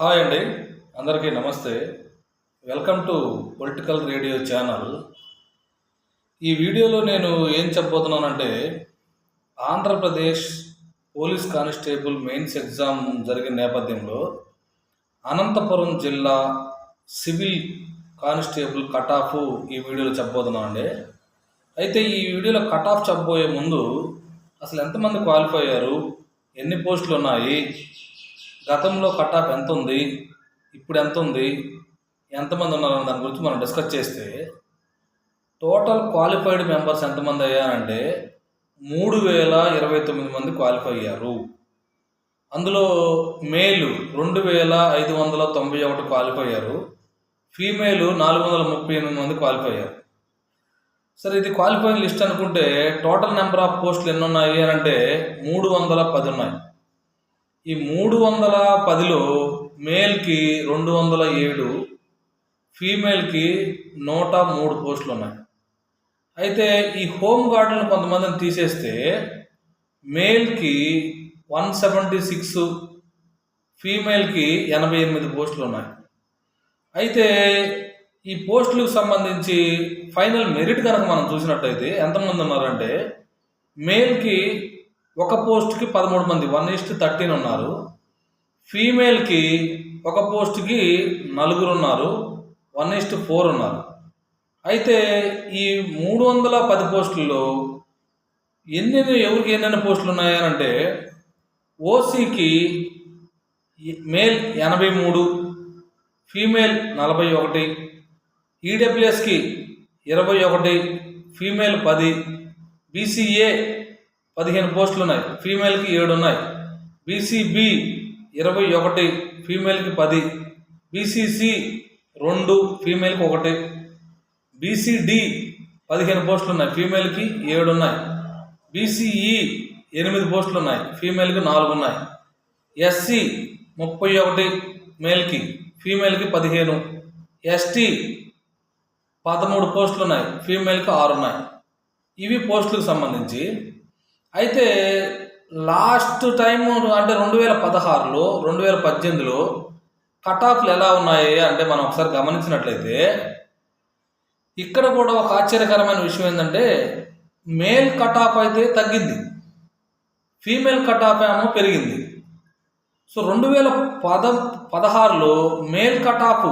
Hi అండి. అందరికీ నమస్తే. Welcome to political radio channel. ఈ వీడియోలో నేను ఏం చెప్పబోతున్నానంటే Andhra Pradesh police constable mains exam జరిగిన నేపథ్యంలో అనంతపురం జిల్లా సివిల్ కానిస్టేబుల్ కట్ ఆఫ్ ఈ వీడియోలో చెప్పబోతున్నానండి. అయితే ఈ వీడియోలో కట్ ఆఫ్ చెప్పబోయే ముందు అసలు ఎంతమంది క్వాలిఫై అయ్యారు? ఎన్ని పోస్టులు ఉన్నాయి? గతంలో కట్ ఎంత ఉంది ఇప్పుడు ఎంత ఉంది ఎంతమంది ఉన్నారన్న దాని గురించి మనం డిస్కస్ చేస్తే టోటల్ క్వాలిఫైడ్ మెంబర్స్ ఎంతమంది అయ్యారంటే మూడు వేల ఇరవై తొమ్మిది మంది క్వాలిఫై అయ్యారు. అందులో మేలు రెండు వేల ఐదు వందల తొంభై ఒకటి క్వాలిఫై అయ్యారు. ఫీమేలు నాలుగు వందల ముప్పై ఎనిమిది మంది క్వాలిఫై అయ్యారు. సరే ఇది క్వాలిఫైయింగ్ లిస్ట్ అనుకుంటే టోటల్ నెంబర్ ఆఫ్ పోస్టులు ఎన్ని ఉన్నాయి అని అంటే మూడు వందల పది ఉన్నాయి. ఈ మూడు వందల పదిలో మేల్కి రెండు వందల ఏడు ఫీమేల్కి నూట మూడు పోస్టులు ఉన్నాయి. అయితే ఈ హోమ్ గార్డులను కొంతమందిని తీసేస్తే మేల్కి వన్ సెవెంటీ సిక్స్ ఫీమేల్కి ఎనభై ఎనిమిది పోస్టులు ఉన్నాయి. అయితే ఈ పోస్టులకు సంబంధించి ఫైనల్ మెరిట్ కనుక మనం చూసినట్టయితే ఎంతమంది ఉన్నారంటే మేల్కి ఒక పోస్ట్కి పదమూడు మంది వన్ ఇస్ట్ థర్టీన్ ఉన్నారు. ఫీమేల్కి ఒక పోస్ట్కి నలుగురు ఉన్నారు వన్ ఇస్ట్ ఫోర్ ఉన్నారు. అయితే ఈ మూడు వందల పది పోస్టుల్లో ఎన్ని ఎవరికి ఎన్నెన్ని పోస్టులు ఉన్నాయనంటే ఓసీకి మేల్ ఎనభై మూడు ఫీమేల్ నలభై ఒకటి ఈడబ్ల్యూఎస్కి ఇరవై ఒకటి ఫీమేల్ పది బీసీఏ పదిహేను పోస్టులు ఉన్నాయి ఫీమేల్కి ఏడు ఉన్నాయి బీసీబీ ఇరవై ఒకటి ఫీమేల్కి పది బీసీసీ రెండు ఫీమేల్కి ఒకటి బీసీడి పదిహేను పోస్టులు ఉన్నాయి ఫీమేల్కి ఏడు ఉన్నాయి బీసీఈ ఎనిమిది పోస్టులు ఉన్నాయి ఫీమేల్కి నాలుగు ఉన్నాయి ఎస్సీ ముప్పై ఒకటి మేల్కి ఫీమేల్కి పదిహేను ఎస్టీ పదమూడు పోస్టులు ఉన్నాయి ఫీమేల్కి ఆరు ఉన్నాయి ఇవి పోస్టులకు సంబంధించి అయితే లాస్ట్ టైం అంటే రెండు వేల పదహారులో రెండు వేల పద్దెనిమిదిలో కట్ ఆఫ్లు ఎలా ఉన్నాయి అంటే మనం ఒకసారి గమనించినట్లయితే ఇక్కడ కూడా ఒక ఆశ్చర్యకరమైన విషయం ఏంటంటే మేల్ కట్ ఆఫ్ అయితే తగ్గింది. ఫీమేల్ కట్ ఆఫ్ ఏమో పెరిగింది. సో రెండు వేల పద పదహారులో మేల్ కట్ ఆఫ్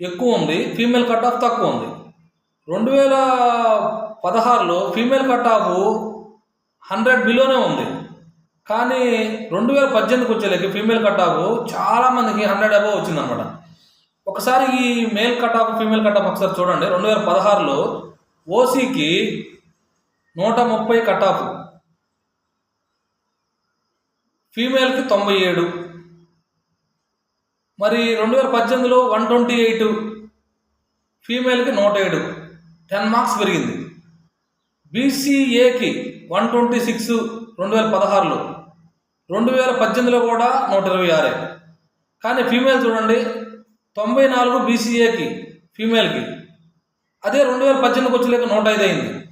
ఎక్కువ ఉంది ఫీమేల్ కట్ ఆఫ్ తక్కువ ఉంది. రెండు వేల పదహారులో ఫీమేల్ కట్ ఆఫ్ హండ్రెడ్ బిలోనే ఉంది. కానీ రెండు వేల పద్దెనిమిదికి వచ్చేలేక ఫీమేల్ కట్ ఆఫ్ చాలా మందికి హండ్రెడ్ అబవ్ వచ్చిందనమాట ఒకసారి ఈ male cut off female cut off ఒకసారి చూడండి. రెండు వేల పదహారులో ఓసీకి నూట ముప్పై కట్ ఆఫ్. ఫీమేల్కి తొంభై ఏడు. మరి రెండు వేల పద్దెనిమిదిలో వన్ ట్వంటీ ఎయిట్. ఫీమేల్కి నూట ఏడు. టెన్ మార్క్స్ పెరిగింది. బీసీఏకి వన్ ట్వంటీ సిక్స్ రెండు వేల పదహారులో. రెండు వేల పద్దెనిమిదిలో కూడా నూట ఇరవై ఆరే. కానీ ఫీమేల్ చూడండి తొంభై నాలుగు బీసీఏకి ఫీమేల్కి. అదే రెండు వేల పద్దెనిమిదికి వచ్చేలేక నూట ఐదు అయింది.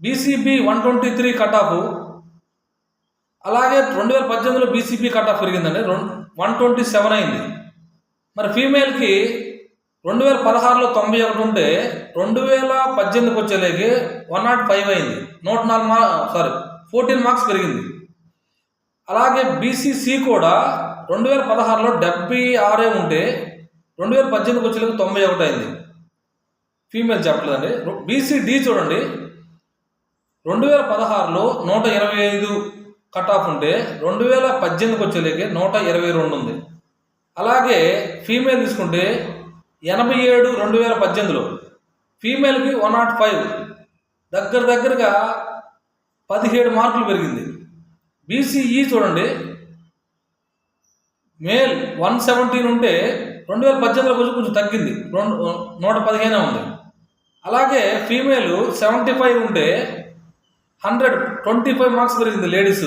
B C B one twenty three cut off అలాగే రెండు వేల పద్దెనిమిదిలో బీసీబీ కట్ ఆఫ్ పెరిగిందండి రెండు వన్ ట్వంటీ సెవెన్ అయింది. మరి ఫీమేల్కి రెండు వేల పదహారులో తొంభై ఒకటి ఉంటే రెండు వేల పద్దెనిమిదికి వచ్చేలేకి వన్ నాట్ ఫైవ్ అయింది. నూట నాలుగు మార్క్ సారీ ఫోర్టీన్ మార్క్స్ పెరిగింది. అలాగే బీసీసీ కూడా రెండు వేల పదహారులో డెబ్బై ఆరే ఉంటే రెండు వేల పద్దెనిమిదికి వచ్చేలేకి తొంభై ఒకటి అయింది. ఫీమేల్ చెప్పలేదండి. బీసీడీ చూడండి. రెండు వేల పదహారులో నూట ఇరవై ఐదు కట్ ఆఫ్ ఉంటే రెండు వేల పద్దెనిమిదికి వచ్చేలేకి నూట ఇరవై రెండు ఉంది. అలాగే ఫీమేల్ తీసుకుంటే ఎనభై ఏడు రెండు వేల పద్దెనిమిదిలో ఫీమేల్కి వన్ నాట్ ఫైవ్ దగ్గర దగ్గరగా పదిహేడు మార్కులు పెరిగింది. బీసీఈ చూడండి. మేల్ వన్ సెవెంటీన్ ఉంటే రెండు వేల పద్దెనిమిదిలో కొంచెం కొంచెం తగ్గింది. రెండు నూట పదిహేనే ఉంది. అలాగే ఫీమేల్ సెవెంటీ ఫైవ్ ఉంటే హండ్రెడ్ ట్వంటీ ఫైవ్ మార్క్స్ పెరిగింది లేడీస్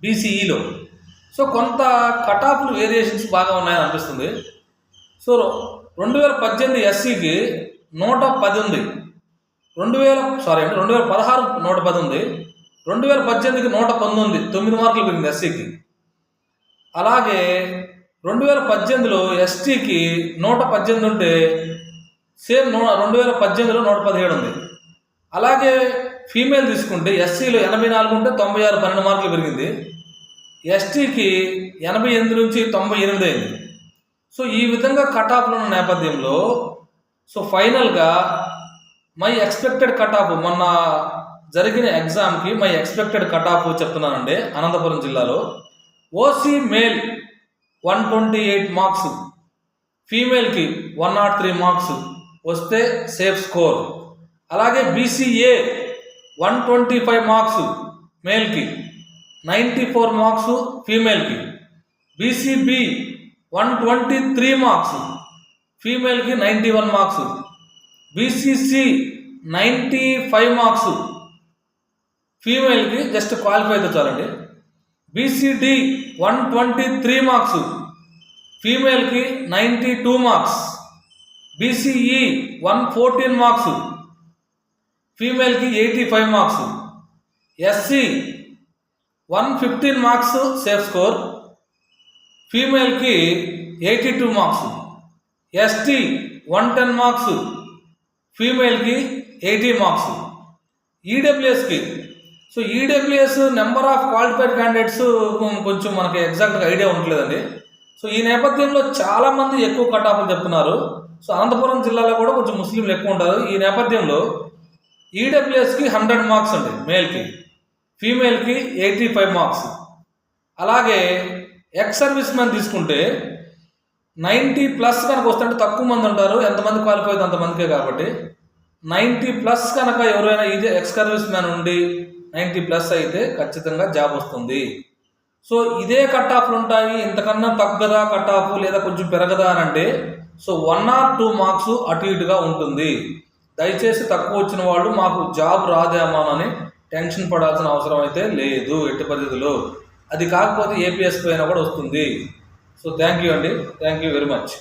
బీసీఈలో సో కొంత కట్ ఆఫ్లు వేరియేషన్స్ బాగా ఉన్నాయని అనిపిస్తుంది. సో రెండు వేల పద్దెనిమిది ఎస్సీకి నూట పది ఉంది రెండు వేల సారీ అంటే రెండు వేల పదహారు నూట పది ఉంది రెండు వేల పద్దెనిమిదికి నూట పంతొమ్మిది తొమ్మిది మార్కులు పెరిగింది ఎస్సీకి. అలాగే రెండు వేల పద్దెనిమిదిలో ఎస్టీకి నూట పద్దెనిమిది ఉంటే సేమ్ నూ రెండు వేల పద్దెనిమిదిలో నూట పదిహేడు ఉంది. అలాగే ఫీమేల్ తీసుకుంటే ఎస్సీలో ఎనభై నాలుగు ఉంటే తొంభై ఆరు పన్నెండు మార్కులు పెరిగింది. ఎస్టీకి ఎనభై ఎనిమిది నుంచి తొంభై ఎనిమిది అయింది. సో ఈ విధంగా కట్ ఆఫ్లు ఉన్న నేపథ్యంలో సో ఫైనల్గా మై ఎక్స్పెక్టెడ్ కట్ ఆఫ్ మొన్న జరిగిన ఎగ్జామ్కి మై ఎక్స్పెక్టెడ్ కట్ ఆఫ్ చెప్తున్నానండి అనంతపురం జిల్లాలో. O C male one twenty eight marks ఫీమేల్కి one not three marks వస్తే సేఫ్ స్కోర్ అలాగే B C A one twenty five marks మేల్కి ninety four marks ఫీమేల్కి B C B one twenty three marks ఫీమేల్కి ninety one marks B C C ninety five marks ఫీమేల్కి just qualify అయితే చాలండి. B C D one twenty three marks ఫీమేల్కి ninety two marks B C E one fourteen marks ఫీమేల్కి eighty five marks S C one fifteen marks safe score ఫీమేల్కి eighty two marks. S T one ten marks. ఫీమేల్కి eighty marks. ఈడబ్ల్యూఎస్కి. So E W S number of qualified candidates కొంచెం మనకి ఎగ్జాక్ట్గా idea ఉండలేదండి so ఈ నేపథ్యంలో చాలామంది ఎక్కువ cut ఆఫ్లు చెప్తున్నారు. So Anantapuram జిల్లాలో కూడా కొంచెం ముస్లింలు ఎక్కువ ఉంటారు. ఈ నేపథ్యంలో ఈడబ్ల్యూఎస్కి హండ్రెడ్ మార్క్స్ అండి మేల్కి. ఫీమేల్కి ఎయిటీ ఫైవ్ మార్క్స్. అలాగే ఎక్స్ సర్వీస్ మ్యాన్ తీసుకుంటే నైంటీ ప్లస్ కనుక వస్తుంటే తక్కువ మంది ఉంటారు. ఎంతమంది క్వాలిఫై అయితే అంతమందికే కాబట్టి నైంటీ ప్లస్ కనుక ఎవరైనా ఇదే ఎక్స్ సర్వీస్ మ్యాన్ ఉండి నైంటీ ప్లస్ అయితే ఖచ్చితంగా జాబ్ వస్తుంది. సో ఇదే కట్ ఆఫ్లు ఉంటాయి. ఇంతకన్నా తగ్గదా కట్ ఆఫ్ లేదా కొంచెం పెరగదా అని అంటే so one or two marks అటు ఇటుగా ఉంటుంది. దయచేసి తక్కువ వచ్చిన వాళ్ళు మాకు జాబ్ రాదేమోనని టెన్షన్ పడాల్సిన అవసరం అయితే లేదు ఎట్టి పరిస్థితుల్లో. అది కాకపోతే ఏపీఎస్ పైన కూడా వస్తుంది. సో థ్యాంక్ యూ అండి. Thank you very much